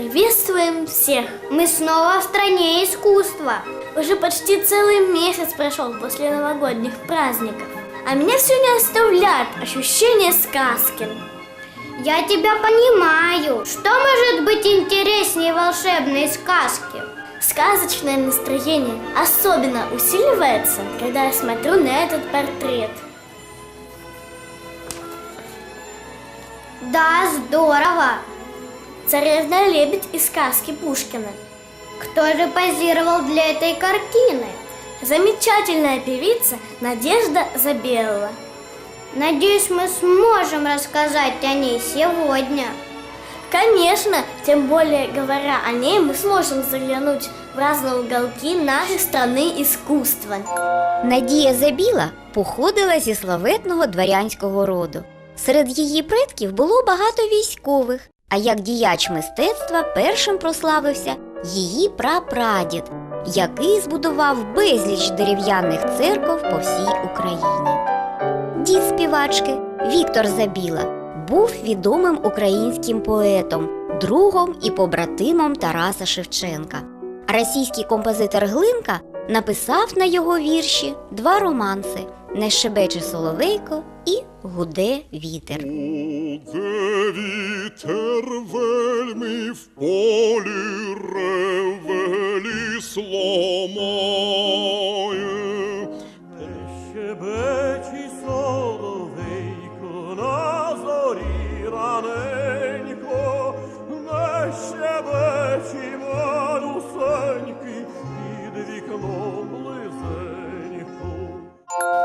приветствуем всех! Мы снова в стране искусства. Уже почти целый месяц прошел после новогодних праздников, а меня все не оставляет ощущение сказки. Я тебя понимаю. Что может быть интереснее волшебной сказки? Сказочное настроение особенно усиливается, когда я смотрю на этот портрет. Да, здорово. Царевна Лебедь из сказки Пушкина. Кто же позировал для этой картины? Замечательная певица Надежда Забелла. Надеюсь, мы сможем рассказать о ней сегодня. Конечно, тем более говоря о ней, мы сможем заглянуть в разные уголки нашей страны искусства. Надія Забіла походила зі славетного дворянського роду. Серед її предків було багато військових, а як діяч мистецтва першим прославився її прапрадід, який збудував безліч дерев'яних церков по всій Україні. Дід співачки Віктор Забіла був відомим українським поетом, другом і побратимом Тараса Шевченка. Російський композитор Глинка написав на його вірші два романси Не щебече соловейко і Гуде вітер. Гуде вітер вельми в полі реве ліс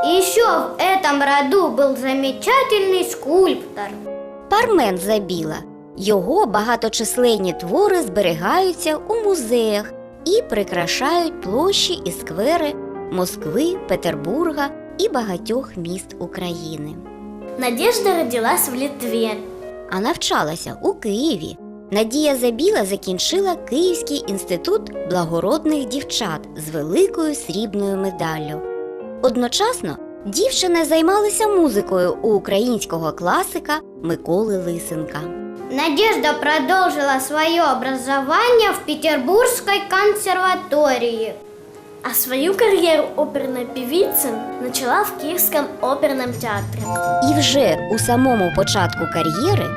Еще в этом роду был замечательный скульптор. Пармен Забіла. Його багаточисленні твори зберігаються у музеях і прикрашають площі і сквери Москви, Петербурга і багатьох міст України. Надежда родилась в Литве. а навчалася у Києві. Надія Забіла закінчила Київський інститут благородних дівчат з великою срібною медаллю. Одночасно дівчина займалася музикою у українського класика Миколи Лисенка. Надежда продолжила свое образование в Петербургской консерватории. А свою карьеру оперной певицы начала в Киевском оперном театре. І вже у самому початку кар'єри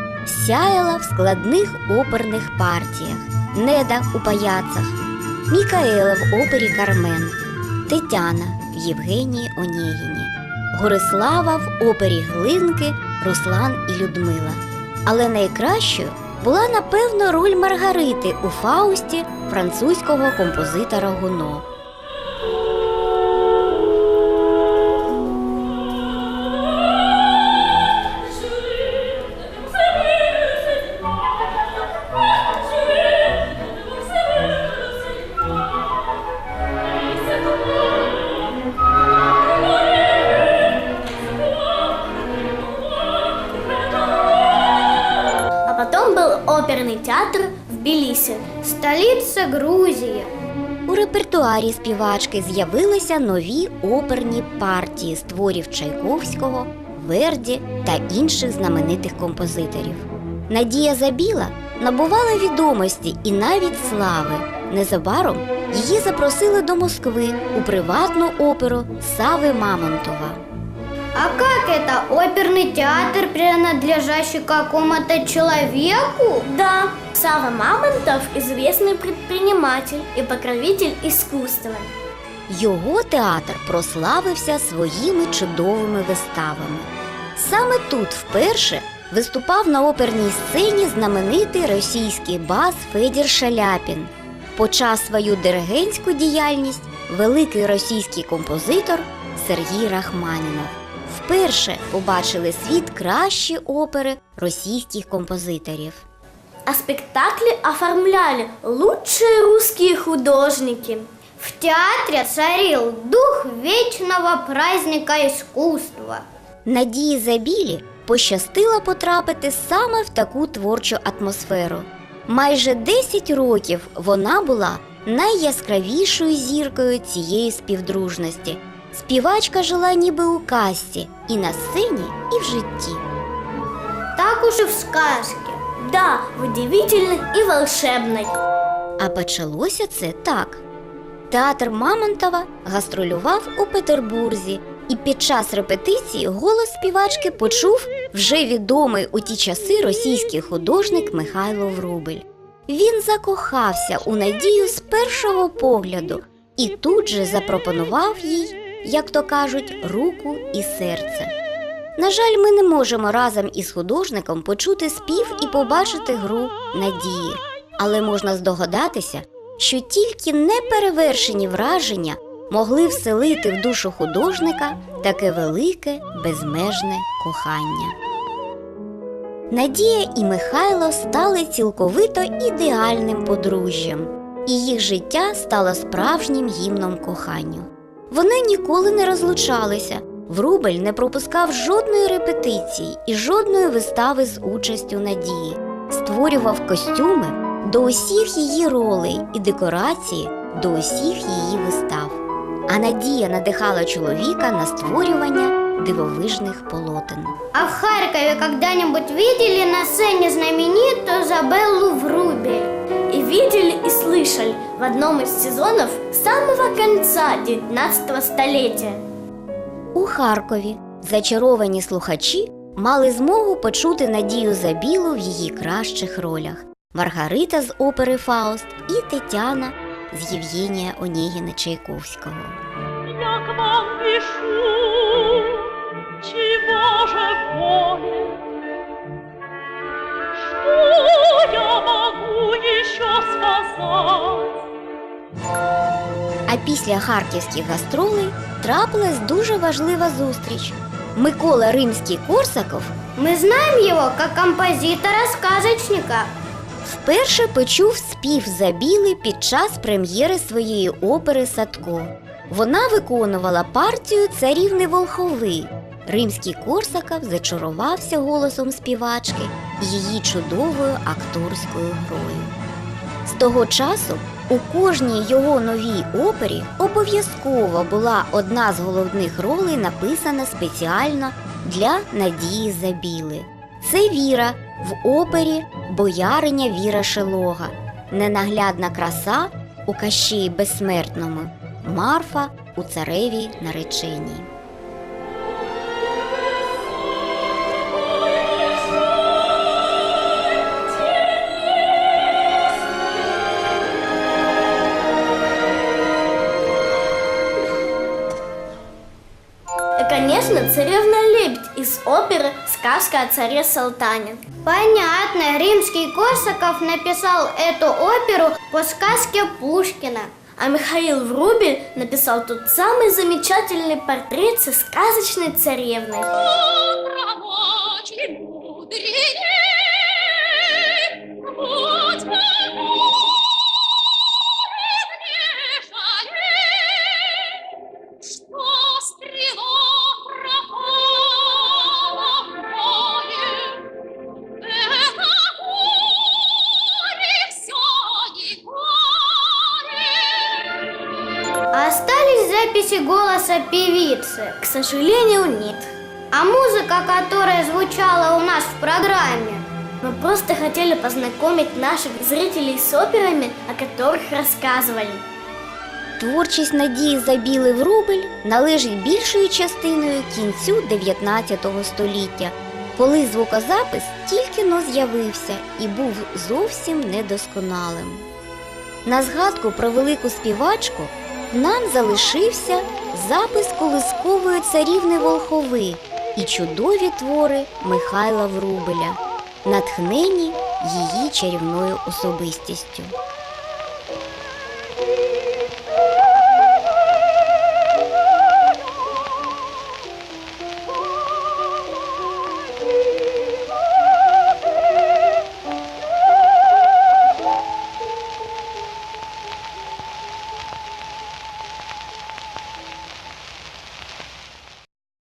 сяяла в складних оперних партіях Неда у паяцах, Мікаела в опері Кармен, Тетяна Євгенії Онєгіні, Горислава в опері Глинки, Руслан і Людмила. Але найкращою була напевно роль Маргарити у Фаусті французького композитора Гуно. Был оперный театр в Тбилиси. Столица Грузии. У репертуарі співачки з'явилися нові оперні партії з творів Чайковського, Верді та інших знаменитих композиторів. Надія Забіла набувала відомості і навіть слави. Незабаром її запросили до Москви у приватну оперу Сави Мамонтова. А как это? Оперный театр, принадлежащий какому-то человеку? Да, Сава Мамонтов – известный предприниматель и покровитель искусства. Його театр прославився своїми чудовими виставами. Саме тут вперше виступав на оперній сцені знаменитий російський бас Федір Шаляпін. Почав свою диригентську діяльність великий російський композитор Сергій Рахманінов. Вперше побачили світ кращі опери російських композиторів. А спектакли оформляли лучшие русские художники. В театре царил дух вечного праздника искусства. Надії Забілі пощастило потрапити саме в таку творчу атмосферу. Майже 10 років вона була найяскравішою зіркою цієї співдружності. Співачка жила ніби у касті і на сцені, і в житті. Так уж и в сказке. Да, удивительной и волшебной. А почалося це так. Театр Мамонтова гастролював у Петербурзі, і під час репетиції голос співачки почув вже відомий у ті часи російський художник Михайло Врубель. Він закохався у надію з першого погляду і тут же запропонував їй, як то кажуть, руку і серце. На жаль, ми не можемо разом із художником почути спів і побачити гру надії, але можна здогадатися, що тільки неперевершені враження могли вселити в душу художника таке велике, безмежне кохання. Надія і Михайло стали цілковито ідеальним подружжям, і їх життя стало справжнім гімном коханню. Вони ніколи не розлучалися. Врубель не пропускав жодної репетиції і жодної вистави з участю Надії, створював костюми до усіх її ролей і декорації до усіх її вистав. А Надія надихала чоловіка на створювання дивовижних полотен. А в Харькове когда-нибудь видели на сцене знаменитую Забеллу Врубель? И видели и слышали в одном из сезонов самого конца 19 столетия. У Харкові зачаровані слухачі мали змогу почути Надію Забілу в її кращих ролях Маргарита з опери Фауст і Тетяна з Євгенія Онєгіна Чайковського. Як вам пишу, чего же? Что я могу еще сказать? А після харківських гастролей трапилась дуже важлива зустріч. Микола Римський Корсаков Мы знаем его как композитора-сказочника. вперше почув спів Забіли під час прем'єри своєї опери Садко. Вона виконувала партію царівни Волхови. Римський Корсаков зачарувався голосом співачки її чудовою акторською грою. З того часу у кожній його новій опері обов'язково була одна з головних ролей написана спеціально для Надії Забіли. Це Віра в опері Бояриня Віра Шелога, ненаглядна краса у Кащії Безсмертному, Марфа у цареві нареченій. И, конечно, царевна Лебедь из оперы «Сказка о царе Салтане». Понятно, римский Корсаков написал эту оперу по сказке Пушкина. А Михаил Врубель написал тот самый замечательный портрет со сказочной царевной. Промочь записи голоса певицы. К сожалению, нет. А музыка, которая звучала у нас в программе, Мы просто хотели познакомить наших зрителей с операми, о которых рассказывали. Творчість Надії Забіли Врубель належить більшою частиною кінцю 19 століття, коли звукозапис тільки но з'явився і був зовсім недосконалим. На згадку про велику співачку нам залишився запис колискової царівни Волхови і чудові твори Михайла Врубеля, натхнені її чарівною особистістю.